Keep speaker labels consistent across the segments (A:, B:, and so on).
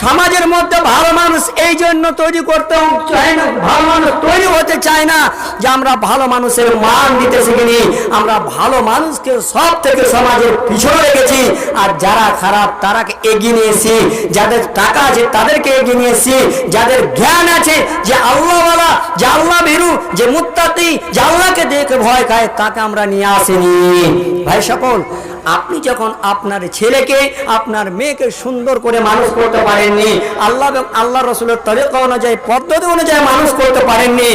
A: সমাজের মধ্যে ভালো মানুষ এই জন্য তৈরি করতে চায় না। ভালো মানুষ তৈরি হতে চায় না যে আমরা ভালো মানুষের মান দিতে শিখিনি, আমরা ভালো মানুষকে সব থেকে সমাজের পিছনে রেখেছি। আর যারা খারাপ, তারাকে এগিয়ে নিয়েছি যাদের টাকা আছে, তাদেরকে এগিয়ে নিয়েছি যাদের জ্ঞান আছে, যে আল্লাহওয়ালা, যে আল্লাহ ভীরু, যে মুত্তাতি যে আল্লাহকে দেখে ভয় খায়, তাকে আমরা নিয়ে আসিনি। ভাই সকল, আপনি যখন আপনার ছেলেকে, আপনার মেয়েকে সুন্দর করে মানুষ করতে পারেননি, আল্লাহ আল্লাহ রসুলের তরিকা অনুযায়ী, পদ্ধতি অনুযায়ী মানুষ করতে পারেননি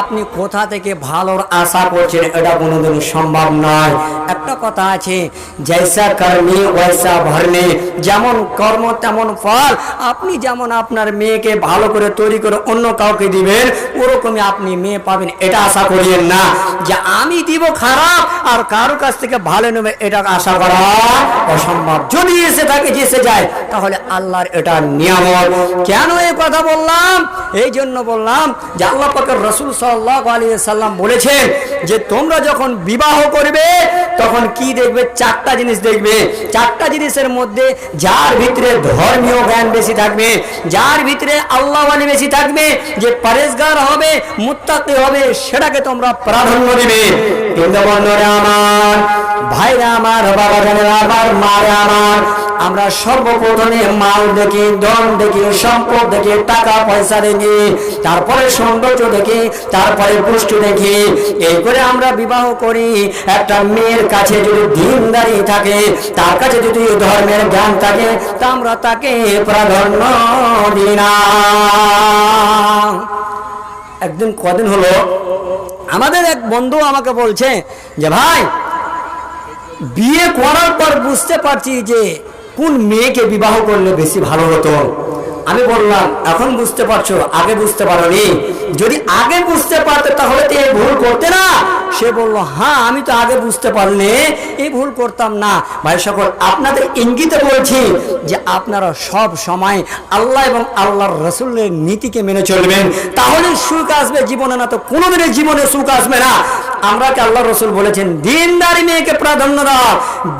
A: আপনি কোথা থেকে ভালোর আশা করছেন, এটা কোনোদিন সম্ভব নয়। একটা কথা আছে, জৈসা কর্মী ওয়সা ভরনে যেমন কর্ম তেমন ফল। আপনি যেমন আপনার মেয়েকে ভালো করে তৈরি করে অন্য কাউকে দিবেন, ওরকমই আপনি মেয়ে পাবেন, এটা আশা করিয়েন না। যে আমি দিব খারাপ, আর কারও কাছ থেকে ভালো নেবে, এটা আশা করা অসম্ভব। যদি এসে থাকে এসে যায়, তাহলে আল্লাহর এটা নিয়ামত। কেন এই কথা বললাম? এই জন্য বললাম যে আল্লাহ পাকের রসুল সাল্লাহ আলী সাল্লাম বলেছেন যে তোমরা যখন বিবাহ করবে, তখন কি দেখবে? চারটা জিনিস দেখবে। চারটা জিনিসের মধ্যে যার ভিতরে ধর্মীয় জ্ঞান বেশি থাকবে, যার ভিতরে আল্লাহ বেশি থাকবে, যে পরেশগার হবে, মুত্তাকি হবে, সেটাকে তোমরা প্রাধান্য দিবে। আমার, ভাইরা আমার, বাবা জানেরা আমার, মারা আমার আমরা সর্বপ্রথমে মাল দেখি, ধন দেখি, সম্পদ দেখি, টাকা পয়সা দেখি, তারপরে সৌন্দর্য দেখি, তারপরে পুষ্টি দেখি। এই করে আমরা বিবাহ করি। একটা মেয়ের কাছে যদি দিনদারি থাকে, তার কাছে যদি ধর্মের জ্ঞান থাকে, তা আমরা তাকে প্রাধান্য দিই না। একদিন কদিন হলো, আমাদের এক বন্ধু আমাকে বলছে যে, ভাই, বিয়ে করার পর বুঝতে পারছি যে কোন মেয়েকে বিবাহ করলে বেশি ভালো হতো? আমি বললাম, এখন বুঝতে পারছ? আগে বুঝতে পারোনি। যদি আগে বুঝতে পারতে, তাহলে তো এই ভুল করতে না। সে বলল হ্যাঁ আমি তো আগে বুঝতে পারলে এই ভুল করতাম না। ভাই সকল, আপনাদের ইঙ্গিতে বলছি যে আপনারা সব সময় আল্লাহ এবং আল্লাহর রসুলের নীতিকে মেনে চলবেন। তাহলে সুখ আসবে জীবনে, না তো কোনোদিনের জীবনে সুখ আসবে না। আমরা কি আল্লাহ রসুল বলেছেন, দিনদারি মেয়েকে প্রাধান্য দাও।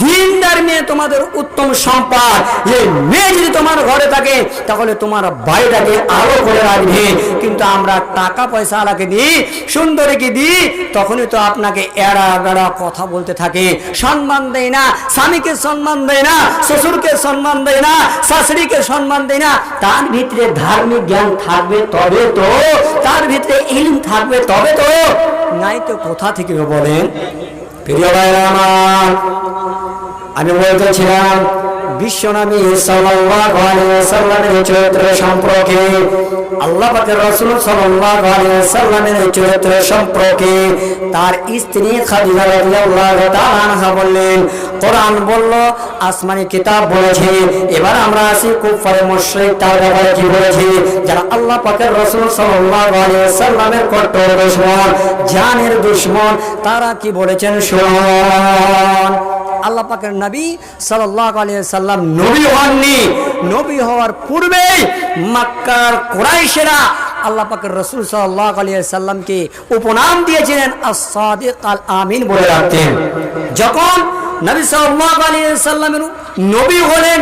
A: দিনদার মেয়ে তোমাদের উত্তম সম্পদ। এই মেয়ে যদি তোমার ঘরে থাকে, তাহলে তোমার বাড়িটাকে আলো করে রাখবে। কিন্তু আমরা টাকা পয়সা আলাকে দিই, সুন্দরীকে দিই, তখনই তো আপনাকে এড়া বেড়া কথা বলতে থাকে। সম্মান দেয় না, স্বামীকে সম্মান দেয় না, শ্বশুরকে সম্মান দেয় না, শাশুড়িকে সম্মান দেয় না। তার ভিতরে ধার্মিক জ্ঞান থাকবে তবে তো, তার ভিতরে ইলম থাকবে তবে তো। নাই তো কোথা থেকে বলেন? প্রিয় ভাইরা আমার আমি বলতেছিলাম বিশ্বনবী সাল্লাল্লাহু আলাইহি চরিত্র সম্পর্কে, আল্লাহ পাকের চরিত্র সম্পর্কে তার স্ত্রী বললেন, কোরআন বলল, আসমানি কিতাব বলেছে, এবার আমরা আসি কুফারে মুশরিক তার ব্যাপারে কি বলেছে, যারা আল্লাহ পাকের রাসূল সাল্লাল্লাহু কট্টর দুশমন, জানের দুশমন, তারা কি বলেছেন শুনুন। পাকের নবী সাল্লাম নবী হননি। নবী হওয়ার পূর্বেই মক্কার কুরাইশেরা আল্লাহ পাকের রসুল আলাইহি সাল্লামকে উপনাম দিয়েছিলেন আল আমিন বলে রাখতেন। যখন নবী আলাইহি সাল্লামের নবী হলেন,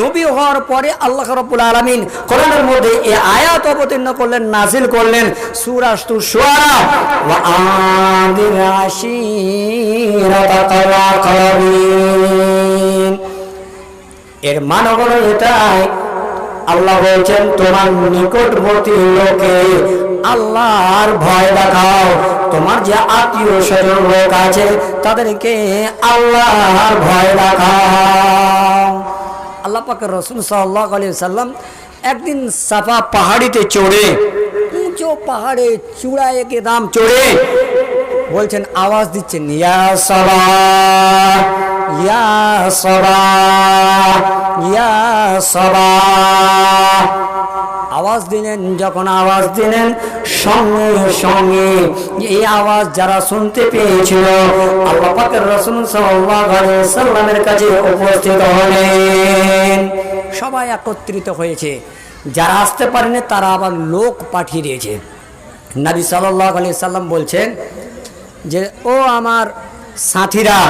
A: নবী হওয়ার পরে আল্লাহ রাব্বুল আলামিন কোরআনের মধ্যে এই আয়াত অবতীর্ণ করলেন, নাজিল করলেন সূরা শুআরা ওয়া আদির আশিরাতাকাল আকরাবিন এর মানে এটাই, আল্লাহ বলছেন, তোমার নিকটবর্তী লোকে আল্লাহর ভয় দেখাও। তোমার যে আত্মীয় স্বজন লোক আছে, তাদেরকে আল্লাহর ভয় দেখাও। আল্লাহ পাকের রসুল সাল্লাহ আলী সাল্লাম একদিন সাফা পাহাড়িতে চড়ে, উঁচু পাহাড়ে চূড়ায় একে দাম চড়ে, বলছেন, আওয়াজ দিচ্ছেন, ইয়া সবা ইয়া সবা ইয়া সবা আওয়াজ দিলেন, যখন আওয়াজ দিলেন, সঙ্গে সঙ্গে এই আওয়াজ যারা শুনতে পেয়েছিল, আল্লাহ রসুল সাল্লামের কাছে উপস্থিত হলেন। সবাই একত্রিত হয়েছে। যারা আসতে পারেনি, তারা আবার লোক পাঠিয়ে দিয়েছে। নাবি সাল্লাল্লাহু আলাইহি সাল্লাম বলছেন যে, ও আমার সাথীরা,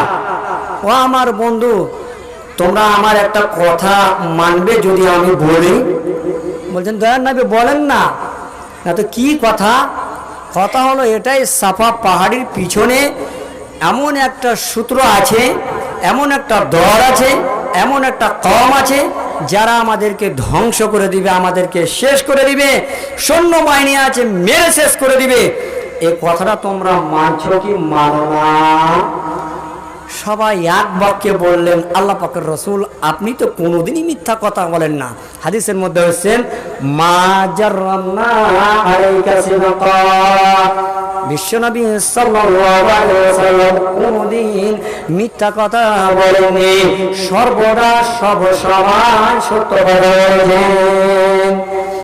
A: ও আমার বন্ধু, তোমরা আমার একটা কথা মানবে যদি আমি বলি? বলছেন দয়ার নবী বলেন না। না তো কি কথা? কথা হলো এটাই, সাফা পাহাড়ির পিছনে এমন একটা সূত্র আছে, এমন একটা দর আছে, এমন একটা কম আছে, যারা আমাদেরকে ধ্বংস করে দিবে, আমাদেরকে শেষ করে দিবে সৈন্য বাহিনী আছে, মেরে শেষ করে দিবে। এ কথাটা তোমরা মানছো কি মানো না? সবাই এক বাক্যে বললেন, আল্লাহ পাকের রসুল, আপনি তো কোনোদিনই মিথ্যা কথা বলেন না। হাদিসের মধ্যে হচ্ছেন বিশ্বনবী সর্বদা সব সবাই সত্য